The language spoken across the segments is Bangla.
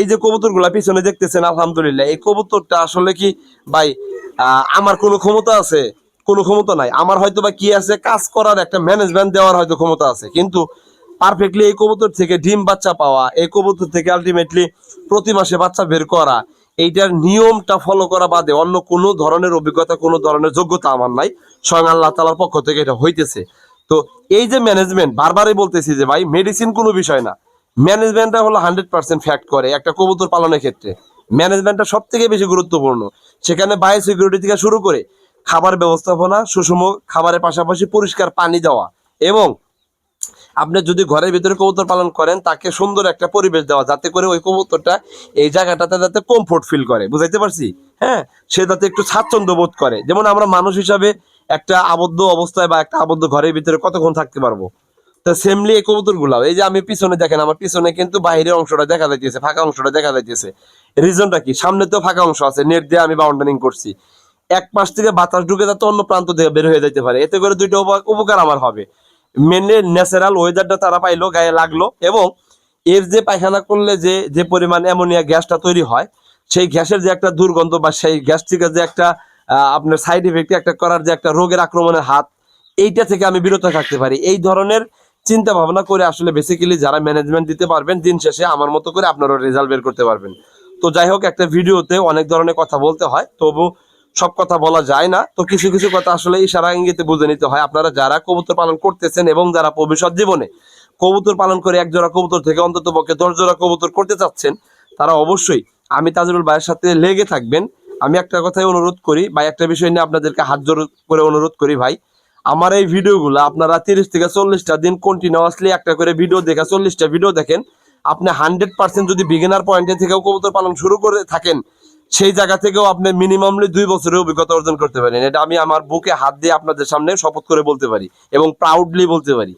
এই যে কবুতরগুলা পিছনে দেখতেছেন, আলহামদুলিল্লাহ। এই কবুতরটা আসলে কি, ভাই আমার কোনো ক্ষমতা আছে? কোনো ক্ষমতা নাই। আমার হয়তো বা কি আছে, কাজ করার একটা ম্যানেজমেন্ট দেওয়ার হয়তো ক্ষমতা আছে। কিন্তু পারফেক্টলি এই কবুতর থেকে ডিম বাচ্চা পাওয়া, এই কবুতর থেকে আলটিমেটলি প্রতি মাসে বাচ্চা বের করা, এইটার নিয়মটা ফলো করা বাদে অন্য কোনো ধরনের অভিজ্ঞতা, কোনো ধরনের যোগ্যতা আমার নাই। স্বয়ং আল্লাহ তালার পক্ষ থেকে এটা হইতেছে। তো এই যে ম্যানেজমেন্ট বারবারই বলতেছি যে, ভাই মেডিসিন কোনো বিষয় না। ম্যানেজমেন্টটা হলো হান্ড্রেড পার্সেন্ট ফ্যাক্ট করে, একটা কবুতর পালনের ক্ষেত্রে। ম্যানেজমেন্টটা সব থেকে বেশি গুরুত্বপূর্ণ। সেখানে বায়ো সিকিউরিটি থেকে শুরু করে খাবার ব্যবস্থাপনা, সুষম খাবারের পাশাপাশি পরিষ্কার পানি দেওয়া এবং আপনি যদি ঘরের ভিতরে কবুতর পালন করেন, তাকে সুন্দর একটা পরিবেশ দেওয়া, যাতে করে ওই কবুতরটা এই জায়গাটাতে যাতে কমফোর্ট ফিল করে। বুঝাইতে পারছি? হ্যাঁ? সে যাতে একটু স্বাচ্ছন্দ্য বোধ করে। যেমন আমরা মানুষ হিসাবে একটা আবদ্ধ অবস্থায় বা একটা আবদ্ধ ঘরের ভিতরে কতক্ষণ থাকতে পারব? তো সেমলি এই কবুতর এই যে আমি পিছনে দেখেন, আমার পিছনে কিন্তু বাইরের অংশটা দেখা যাইতেছে, ফাঁকা অংশটা দেখা যাইতেছে। রিজনটা কি? সামনে তো ফাঁকা অংশ আছে, নেট দিয়ে আমি বাউন্ডারিং করছি। এক পাশ থেকে বাতাস ঢুকে যাতে অন্য প্রান্ত থেকে বের হয়ে যেতে পারে। এতে করে দুইটা উপ- উপকার আমার হবে। মেনলি ন্যাচারাল ওয়েদারটা তারা পাইলো, গায়ে লাগল এবং এর যে পায়খানা করলে যে যে পরিমাণ অ্যামোনিয়া গ্যাসটা তৈরি হয়, সেই গ্যাসের যে একটা দুর্গন্ধ বা সেই গ্যাস থেকে যে একটা আপনার সাইড ইফেক্ট একটা করার যে একটা রোগের আক্রমণের হাত, এইটা থেকে আমি বিরত থাকতে পারি। এই ধরনের চিন্তা ভাবনা করে আসলে বেসিক্যালি যারা ম্যানেজমেন্ট দিতে পারবেন, দিন শেষে আমার মতো করে আপনারা রেজাল্ট বের করতে পারবেন। তো যাই হোক, একটা ভিডিওতে অনেক ধরনের কথা বলতে হয়, তবু সব কথা বলা যায় না। তো কিছু কিছু কথা আসলে ইশারা ইঙ্গিতে বুঝে নিতে হয়। আপনারা যারা কবুতর পালন করতেছেন এবং যারা ভবিষ্যৎ জীবনে কবুতর পালন করে এক জোড়া কবুতর থেকে অন্তত পক্ষে দশ জোড়া কবুতর করতে চাচ্ছেন, তারা অবশ্যই আমি তাজরুল ভাইয়ের সাথে লেগে থাকবেন। আমি একটা কথাই অনুরোধ করি বা একটা বিষয় নিয়ে আপনাদেরকে হাত জোর করে অনুরোধ করি ভাই। আমার এই ভিডিওগুলো আপনারা তিরিশ থেকে চল্লিশটা দিন কন্টিনিউয়াসলি একটা করে ভিডিও দেখে চল্লিশটা ভিডিও দেখেন। আপনি হান্ড্রেড পার্সেন্ট যদি বিগিনার পয়েন্টে থেকেও কবুতর পালন শুরু করে থাকেন, সেই জায়গা থেকেও আপনি মিনিমামলি দুই বছরের অভিজ্ঞতা অর্জন করতে পারেন। এটা আমি আমার বুকে হাত দিয়ে আপনাদের সামনে শপথ করে বলতে পারি এবং প্রাউডলি বলতে পারি।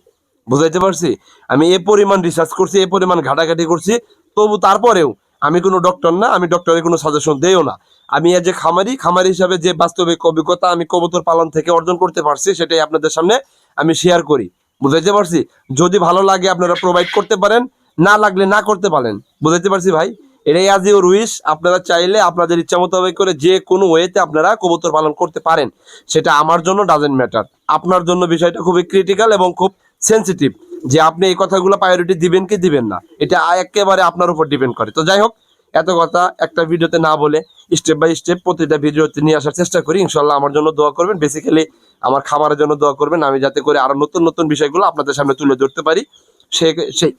বুঝাইতে পারছি? আমি এ পরিমাণ রিসার্চ করছি, এ পরিমাণ ঘাটাঘাটি করছি, তবু তারপরেও আমি কোনো ডক্টর না, আমি ডক্টরের কোনো সাজেশন দেও না। আমি এজ খামারি খামারি হিসাবে যে বাস্তবিক অভিজ্ঞতা আমি কবুতর পালন থেকে অর্জন করতে পারছি, সেটাই আপনাদের সামনে আমি শেয়ার করি। বুঝাইতে পারছি? যদি ভালো লাগে আপনারা প্রোভাইড করতে পারেন, না লাগলে না করতে পারেন। বুঝাইতে পারছি ভাই? এটাই আজ ইউর উইশ আপনারা চাইলে আপনাদের ইচ্ছা মোতাবেক করে যে কোনো ওয়েতে আপনারা কবুতর পালন করতে পারেন। সেটা আমার জন্য ডাজেন্ট ম্যাটার আপনার জন্য বিষয়টা খুবই ক্রিটিক্যাল এবং খুব সেন্সিটিভ যে আপনি এই কথাগুলো প্রায়োরিটি দিবেন কি দিবেন না? এটা একেবারে আপনার উপর ডিপেন্ড করে। তো যাই হোক, এত কথা একটা ভিডিওতে না বলে স্টেপ বাই স্টেপ প্রতিটা ভিডিওতে নিয়ে আসার চেষ্টা করি। ইনশাল্লাহ আমার জন্য দোয়া করবেন। বেসিক্যালি আমার খাবারের জন্য দোয়া করবেন। আমি যাতে করে আরও নতুন নতুন বিষয়গুলো আপনাদের সামনে তুলে ধরতে পারি। সে সেই